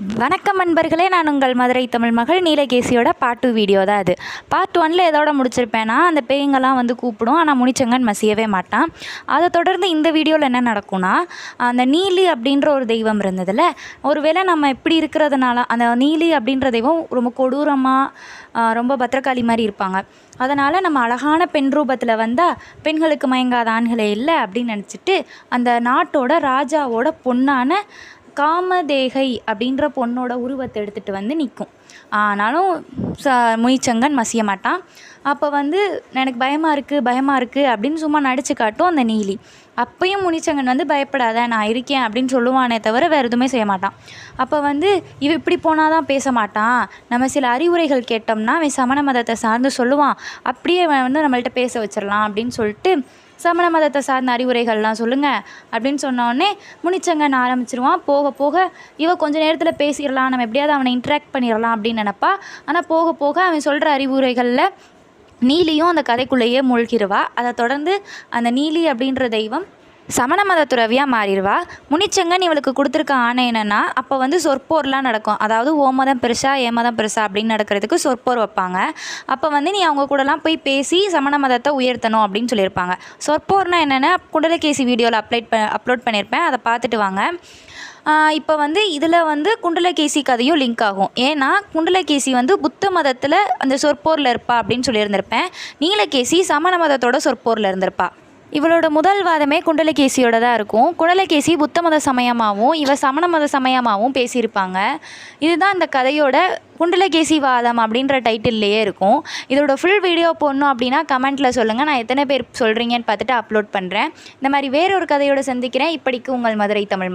வணக்கம் நண்பர்களே நான் உங்கள் மதுரை தமிழ் மகள் நீலகேசியோட பார்ட் டூ வீடியோ தான் அது பார்ட் ஒனில் எதோட முடிச்சிருப்பேன்னா அந்த பேய்ங்கெல்லாம் வந்து கூப்பிடும். ஆனால் முனிச்சங்கன் மசியவே மாட்டான். அதை தொடர்ந்து இந்த வீடியோவில் என்ன நடக்கும்னா அந்த நீலி அப்படின்ற ஒரு தெய்வம் இருந்ததில்ல ஒருவேளை நம்ம எப்படி இருக்கிறதுனால அந்த நீலி அப்படின்ற தெய்வம் ரொம்ப கொடூரமாக ரொம்ப பத்திரகாளி மாதிரி இருப்பாங்க. அதனால் நம்ம அழகான பெண் ரூபத்தில் வந்தால் பெண்களுக்கு மயங்காத ஆண்களே இல்லை அப்படின்னு நினச்சிட்டு அந்த நாட்டோட ராஜாவோட பொண்ணான காமதேகை அப்படின்ற பொண்ணோட உருவத்தை எடுத்துகிட்டு வந்து நிற்கும் ஆனாலும் ச முனிச்சங்கன் மசிய மாட்டான். அப்போ வந்து எனக்கு பயமாக இருக்குது பயமாக இருக்குது அப்படின்னு சும்மா நடிச்சு காட்டும் அந்த நீலி. அப்பயும் முனிச்சங்கன் வந்து பயப்படாத நான் இருக்கேன் அப்படின்னு சொல்லுவானே தவிர வேறு எதுவுமே செய்ய மாட்டான். அப்போ வந்து இவ இப்படி போனால் தான் பேச மாட்டான். நம்ம சில அறிவுரைகள் கேட்டோம்னா அவன் சமண மதத்தை சார்ந்து சொல்லுவான். அப்படியே அவன் வந்து நம்மள்கிட்ட பேச வச்சிடலாம் அப்படின்னு சொல்லிட்டு சமண மதத்தை சார்ந்த அறிவுரைகள்லாம் சொல்லுங்கள் அப்படின்னு சொன்னோடனே முனிச்சங்கன் ஆரம்பிச்சிருவான். போக போக இவ கொஞ்ச நேரத்தில் பேசிடலாம் நம்ம எப்படியாவது அவனை இன்ட்ராக்ட் பண்ணிடலாம் அப்படின்னு நினப்பா. ஆனால் போக போக அவன் சொல்கிற அறிவுரைகளில் நீலியும் அந்த கதைக்குள்ளேயே மூழ்கிடுவா அதை தொடர்ந்து அந்த நீலி அப்படின்ற தெய்வம் சமண மத துறவியாக மாறிடுவா. முனிச்சங்கன் இவளுக்கு கொடுத்துருக்க ஆணை என்னென்னா அப்போ வந்து சொற்போர்லாம் நடக்கும். அதாவது ஓ மதம் பெருசா ஏ மதம் பெருசா அப்படின்னு நடக்கிறதுக்கு சொற்போர் வைப்பாங்க. அப்போ வந்து நீ அவங்க கூடலாம் போய் பேசி சமண மதத்தை உயர்த்தணும் அப்படின்னு சொல்லியிருப்பாங்க. சொற்போர்னா என்னென்னா குண்டலகேசி வீடியோவில் அப்ளைட் ப அப்லோட் பண்ணியிருப்பேன். அதை பார்த்துட்டு வாங்க. இப்போ வந்து இதில் வந்து குண்டலகேசி கதையும் லிங்க் ஆகும். ஏன்னா குண்டலகேசி வந்து புத்த மதத்தில் அந்த சொற்போரில் இருப்பா அப்படின்னு சொல்லியிருந்திருப்பேன். நீலகேசி சமண மதத்தோட சொற்போரில் இருந்திருப்பா. இவளோட முதல் வாதமே குண்டலகேசியோட தான் இருக்கும். குண்டலகேசி புத்த மத சமயமாகவும் இவ சமண மத சமயமாகவும் பேசியிருப்பாங்க. இதுதான் இந்த கதையோட குண்டலகேசி வாதம் அப்படின்ற டைட்டில்லையே இருக்கும். இதோட ஃபுல் வீடியோ போடணும் அப்படின்னா கமெண்ட்டில் சொல்லுங்கள் நான் எத்தனை பேர் சொல்கிறீங்கன்னு பார்த்துட்டு அப்லோட் பண்ணுறேன் இந்த மாதிரி வேறொரு கதையோட சந்திக்கிறேன். இப்படிக்கு உங்கள் மதுரை தமிழ் ம-